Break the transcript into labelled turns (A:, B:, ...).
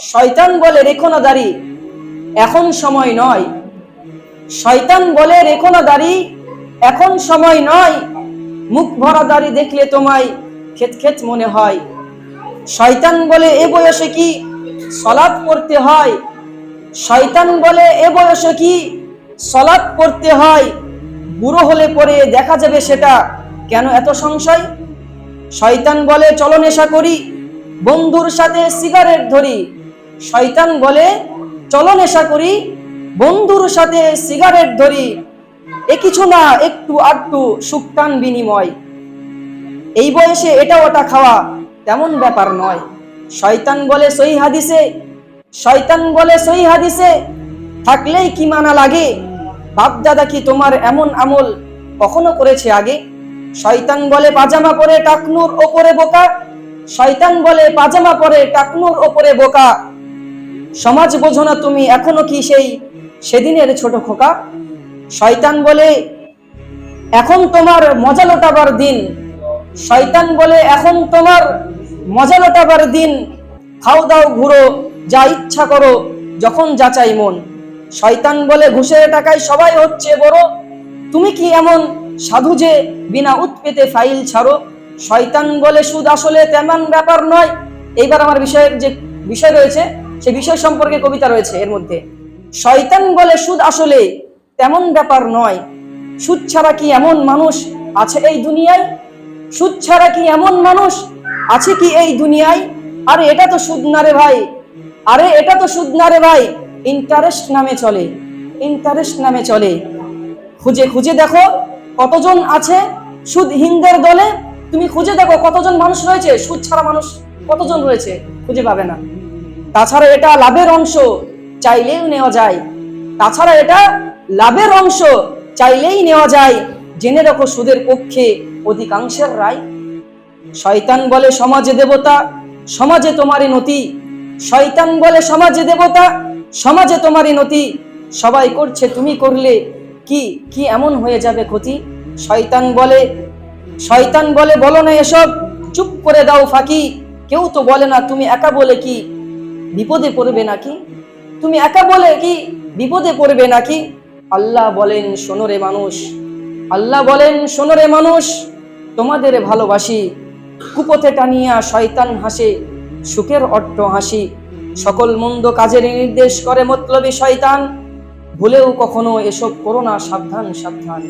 A: শয়তান বলে, রেখো না দাড়ি। এখন সময় নয়। শয়তান বলে, রেখো না দাড়ি। এখন সময় নয়। মুখ ভরা দাড়ি দেখলে তোমায় খেত খেত মনে হয়। শয়তান বলে, এ বয়সে কি সলাৎ পড়তে হয়? শয়তান বলে, এ বয়সে কি সলাৎ পড়তে হয়? বুড়ো হলে পরে দেখা যাবে সেটা। কেন এত সংশয়? শয়তান বলে, চলো নেশা করি। বন্ধুর সাথে সিগারেট ধরি। শয়তান বলে, চলো নেশা করি, বন্ধুর সাথে সিগারেট ধরি। এ কিছু না, একটু আধটু সুক্তান বিনিময়। এই বয়সে এটা ওটা খাওয়া তেমন ব্যাপার নয়। শয়তান বলে সই হাদিসে, শয়তান বলে সই হাদিসে, থাকলেই কি মানা লাগে? বাপ দাদা কি তোমার এমন আমল কখনো করেছে আগে? শয়তান বলে, পাজামা পরে টাকনুর ওপরে বোকা। শয়তান বলে, পাজামা পরে টাকনুর ওপরে বোকা। সমাজ বোঝো না তুমি, এখনও কি সেই সেদিনের ছোট খোকা? শয়তান বলে, এখন তোমার মজা লোটাবার দিন। শয়তান বলে, এখন তোমার মজা লোটাবার দিন। খাও দাও ঘুরো, যা ইচ্ছা করো, যখন যাচাই মন। শয়তান বলে, ঘুষের টাকায় সবাই হচ্ছে বড়। তুমি কি এমন সাধু যে বিনা উৎপেতে ফাইল ছাড়ো? শয়তান বলে, সুদ আসলে তেমন ব্যাপার নয়। এইবার আমার বিষয়ের যে বিষয় রয়েছে সে বিষয় সম্পর্কে কবিতা রয়েছে এর মধ্যে। শয়তান বলে, সুদ আসলে তেমন ব্যাপার নয়। সুদ ছাড়া কি এমন মানুষ আছে এই দুনিয়ায়? সুদ ছাড়া কি এমন মানুষ আছে কি এই দুনিয়ায়? আরে, এটা তো সুদ না রে ভাই। আরে, এটা তো সুদ না রে ভাই। ইন্টারেস্ট নামে চলে। ইন্টারেস্ট নামে চলে। খুঁজে খুঁজে দেখো কতজন আছে সুদ সুদহীনদের দলে। তুমি খুঁজে দেখো কতজন মানুষ রয়েছে। সুদ ছাড়া মানুষ কতজন রয়েছে খুঁজে পাবে না। তাছাড়া এটা লাভের অংশ, চাইলেও নেওয়া যায়। তাছাড়া এটা লাভের অংশ, চাইলেই নেওয়া যায়। জেনে রাখো, সুদের পক্ষে অধিকাংশের রায়। শয়তান বলে, সমাজে দেবতা, সমাজে তোমারই নতি। শয়তান বলে, সমাজে দেবতা, সমাজে তোমারই নতি। সবাই করছে, তুমি করলে কি কি এমন হয়ে যাবে ক্ষতি? শয়তান বলে শয়তান বলে, বলো না এসব। চুপ করে দাও ফাঁকি। কেউ তো বলে না, তুমি একা বলে কি? বিপদে পড়বে নাকি? তুমি একা বলে কি বিপদে পড়বে নাকি? আল্লাহ বলেন শোনরে মানুষ। আল্লাহ বলেন শোনরে মানুষ, তোমাদের ভালোবাসি। কুপথে টানিয়া শয়তান হাসে, সুখের অট্ট হাসি। সকল মন্দ কাজের নির্দেশ করে মতলবী শয়তান। ভুলেও কখনো এসব করোনা সাবধান সাবধান।